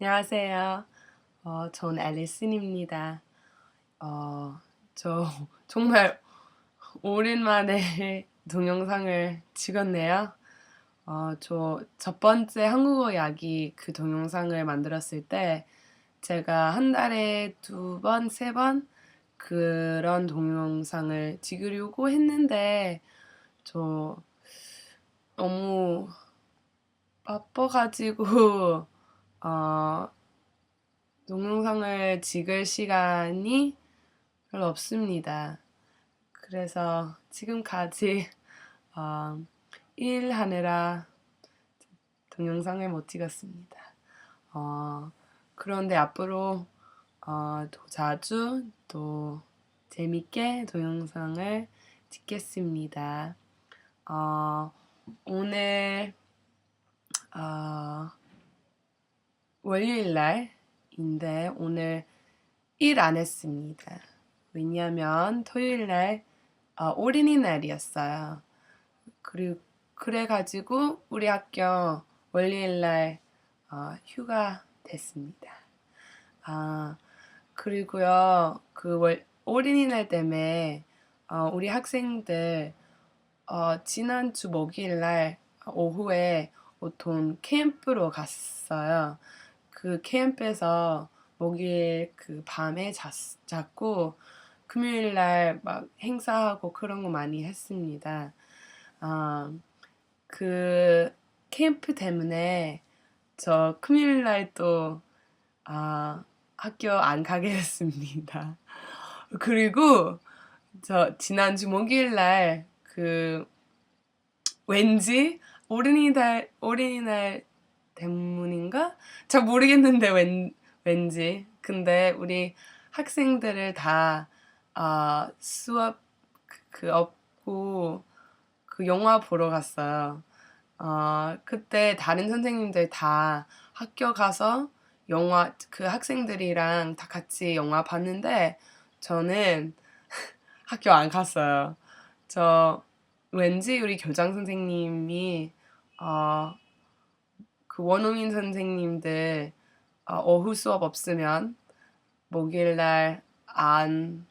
안녕하세요. 어, 전 앨리슨입니다. 어, 저 정말 오랜만에 동영상을 찍었네요. 어, 저 첫 번째 한국어 이야기 그 동영상을 만들었을 때 제가 한 달에 두 번, 세 번 그런 동영상을 찍으려고 했는데 저 너무 바빠가지고 어, 동영상을 찍을 시간이 별로 없습니다. 그래서 지금까지 어, 일하느라 동영상을 못 찍었습니다. 어, 그런데 앞으로 어, 더 자주 또 재밌게 동영상을 찍겠습니다. 어, 오늘 어, 월요일 날인데 오늘 일 안 했습니다. 왜냐면 토요일 날 어, 어린이날이었어요. 그리고 그래가지고 우리 학교 월요일 날 어, 휴가 됐습니다. 아 그리고요 그 월, 어린이날 때문에 어, 우리 학생들 어, 지난주 목요일 날 오후에 어떤 캠프로 갔어요. 그 캠프에서 목요일 그 밤에 잤, 잤고 금요일 날 막 행사하고 그런 거 많이 했습니다. 아, 그 캠프 때문에 저 금요일 날또 아, 학교 안 가게 됐습니다. 그리고 저 지난주 목요일 날 그 왠지 어린이날 어린이날 때문인가? 잘 모르겠는데 왠, 왠지 근데 우리 학생들을 다 아, 수업 그, 그 없고 그 영화 보러 갔어요. 어, 그때 다른 선생님들 다 학교 가서 영화 그 학생들이랑 다 같이 영화 봤는데 저는 학교 안 갔어요. 저 왠지 우리 교장 선생님이 어, 그 원어민 선생님들 어, 오후 수업 없으면 목요일 날 안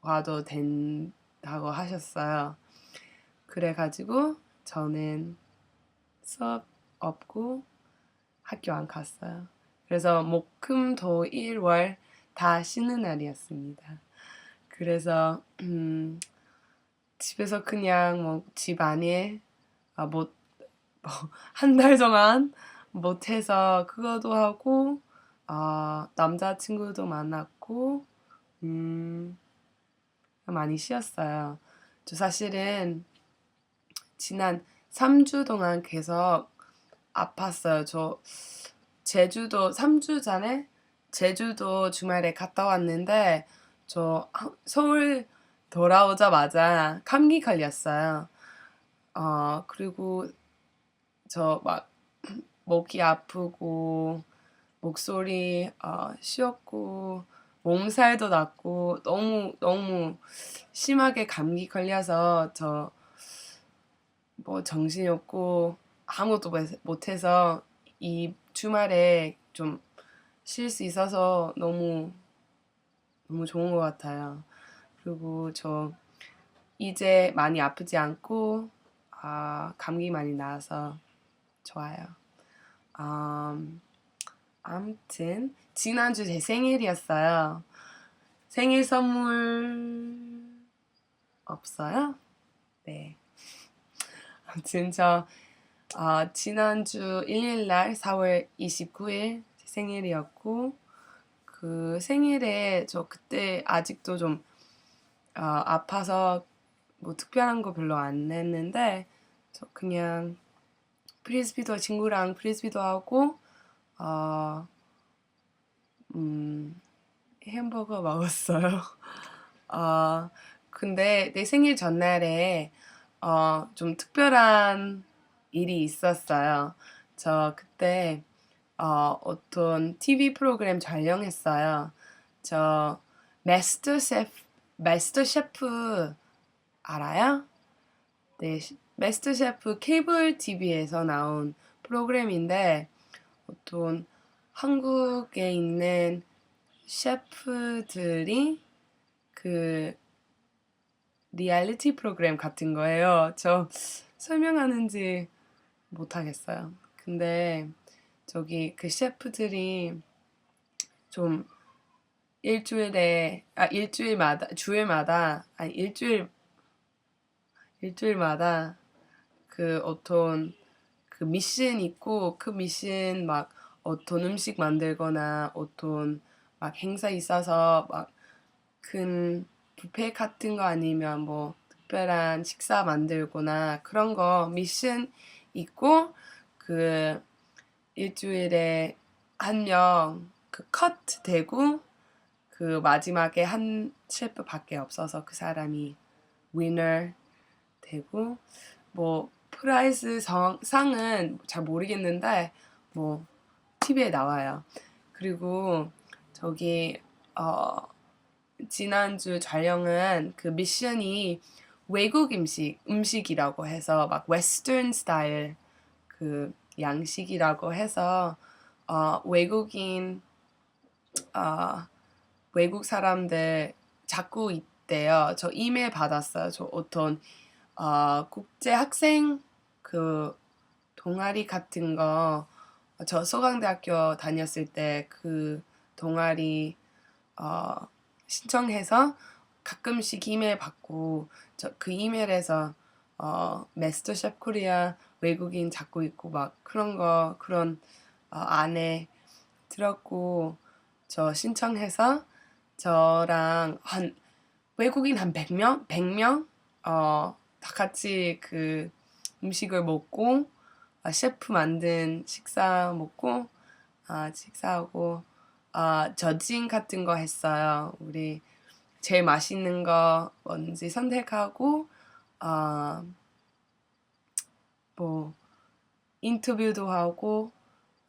와도 된다고 하셨어요. 그래가지고 저는 수업 없고 학교 안 갔어요. 그래서 목금토 일월 다 쉬는 날이었습니다. 그래서 음, 집에서 그냥 뭐 집 안에 아, 못 한 달 동안 못해서 그거도 하고 어, 남자친구도 만났고 음, 많이 쉬었어요. 저 사실은 지난 3주 동안 계속 아팠어요. 저 제주도 3주 전에 제주도 주말에 갔다 왔는데 저 서울 돌아오자마자 감기 걸렸어요. 어, 그리고 저 막 목이 아프고 목소리 어, 쉬었고 몸살도 났고 너무 너무 심하게 감기 걸려서 저 뭐 정신이 없고 아무것도 못해서 이 주말에 좀 쉴 수 있어서 너무 너무 좋은 것 같아요. 그리고 저 이제 많이 아프지 않고 아, 감기 많이 나서 좋아요. 음, 아무튼 지난주 제 생일이었어요. 생일 선물 없어요? 네. 아무튼 저 어, 지난주 일요일날 4월 29일 제 생일이었고 그 생일에 저 그때 아직도 좀 어, 아파서 뭐 특별한 거 별로 안 했는데 저 그냥 프리스비도 친구랑 프리스비도 하고 어, 음, 햄버거 먹었어요. 어, 근데 내 생일 전날에 어, 좀 특별한 일이 있었어요. 저 그때 어, 어떤 TV 프로그램 촬영했어요. 저 마스터 셰프 마스터 셰프 알아요? 네, 마스터 셰프 케이블 TV에서 나온 프로그램인데 어떤 한국에 있는 셰프들이 그 리얼리티 프로그램 같은 거예요. 저 설명하는지 못하겠어요. 근데 저기 그 셰프들이 좀 일주일에 아 일주일마다 주일마다 아니 일주일 일주일마다 그 어떤 그 미션 있고 그 미션 막 어떤 음식 만들거나 어떤 막 행사 있어서 막큰 뷔페 같은 거 아니면 뭐 특별한 식사 만들거나 그런 거 미션 있고 그 일주일에 한 명 그 컷 되고 그 마지막에 한 셰프밖에 없어서 그 사람이 위너 되고 뭐 프라이스 성, 상은 잘 모르겠는데 뭐 TV에 나와요. 그리고 저기 어 지난주 촬영은 그 미션이 외국 음식 음식이라고 해서 막 웨스턴 스타일 그 양식이라고 해서 어 외국인 어 외국 사람들 자꾸 있대요. 저 이메일 받았어요. 저 어떤 어 국제 학생 그 동아리 같은 거저 서강대학교 다녔을 때 그 동아리 어 신청해서 가끔씩 이메일 받고 저 그 이메일에서 어 셰프 코리아 외국인 잡고 있고 막 그런 거 그런 어, 안에 들었고 저 신청해서 저랑 한 외국인 한 100명? 100명? 어, 다 같이 그 음식을 먹고 아, 셰프 만든 식사 먹고 아, 식사하고 아, 저징 같은 거 했어요. 우리 제일 맛있는 거 뭔지 선택하고 아, 뭐 인터뷰도 하고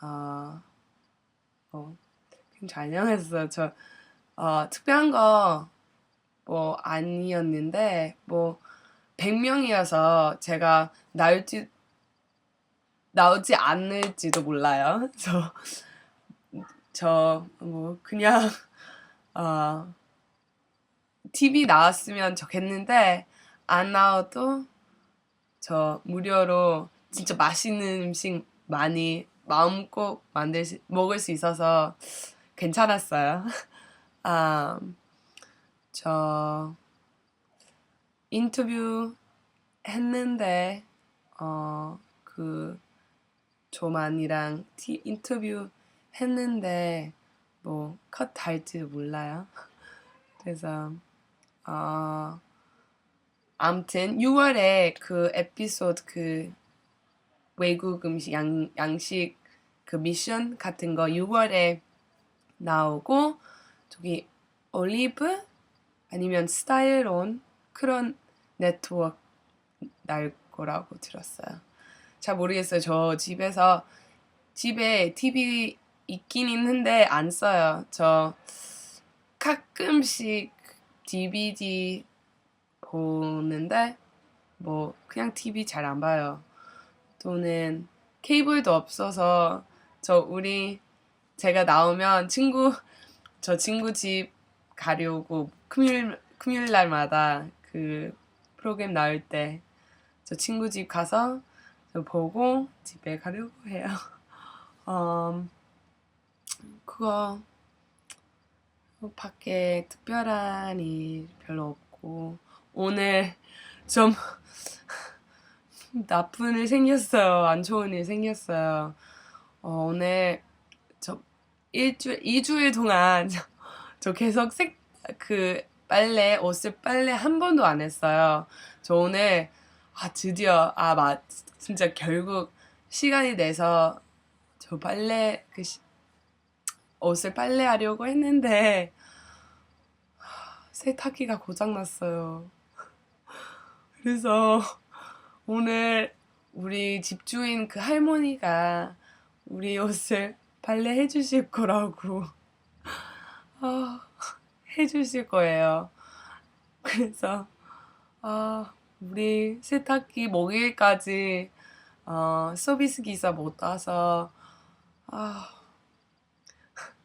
아, 어, 잘 했어요. 저 어, 특별한 거 뭐 아니었는데 뭐 100명이어서 제가 나올지 나오지 않을지도 몰라요. 저 저 뭐 그냥 어 TV 나왔으면 좋겠는데 안 나와도 저 무료로 진짜 맛있는 음식 많이 마음껏 만들 수, 먹을 수 있어서 괜찮았어요. 아, 저 인터뷰 했는데 어, 그 조만이랑 티, 인터뷰 했는데 뭐 컷 할지도 몰라요. 그래서 어, 아무튼 6월에 그 에피소드 그 외국 음식 양, 양식 그 미션 같은 거 6월에 나오고 저기 올리브 아니면 스타일온 그런 네트워크 날 거라고 들었어요. 잘 모르겠어요. 저 집에서 집에 TV 있긴 있는데 안 써요. 저 가끔씩 DVD 보는데 뭐 그냥 TV 잘 안 봐요. 또는 케이블도 없어서 저 우리 제가 나오면 친구 저 친구 집 가려고 금요일 금요일 날마다 그 프로그램 나올 때 저 친구 집 가서 저 보고 집에 가려고 해요. 음, 그거 밖에 특별한 일 별로 없고 오늘 좀 나쁜 일 생겼어요. 안 좋은 일 생겼어요. 어, 오늘 저 일주일, 이주일 동안 저, 저 계속 색, 그 빨래, 옷을 빨래 한 번도 안 했어요. 저 오늘, 아, 드디어, 아, 맞, 진짜 결국 시간이 내서 저 빨래, 그, 시, 옷을 빨래하려고 했는데, 하, 세탁기가 고장났어요. 그래서 오늘 우리 집주인 그 할머니가 우리 옷을 발레해 주실 거라고 아, 해 주실 거예요. 그래서 아, 우리 세탁기 목요일까지 어, 서비스 기사 못 와서 아,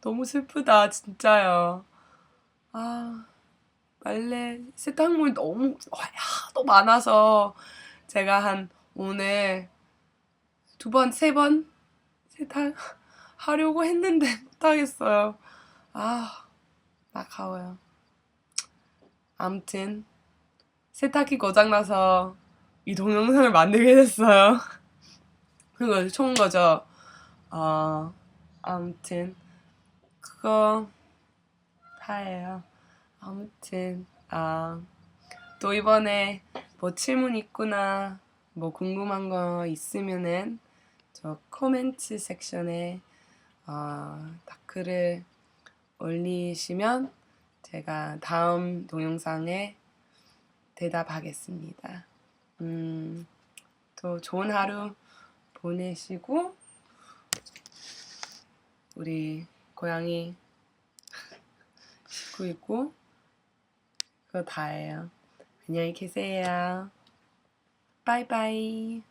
너무 슬프다, 진짜요. 아, 빨래, 세탁물 너무 하도 많아서 제가 한 오늘 두 번, 세 번 세탁 하려고 했는데 못하겠어요. 아, 아까워요. 암튼, 세탁기 고장나서 이 동영상을 만들게 됐어요. 그거 좋은 거죠. 어, 아무튼, 그거 다예요. 아무튼, 아, 또 이번에 뭐 질문 있거나 뭐 궁금한 거 있으면은 저 코멘트 섹션에 어, 댓글을 올리시면 제가 다음 동영상에 대답하겠습니다. 음, 또 좋은 하루 보내시고 우리 고양이 씻고 있고 그거 다예요. 안녕히 계세요. 바이바이.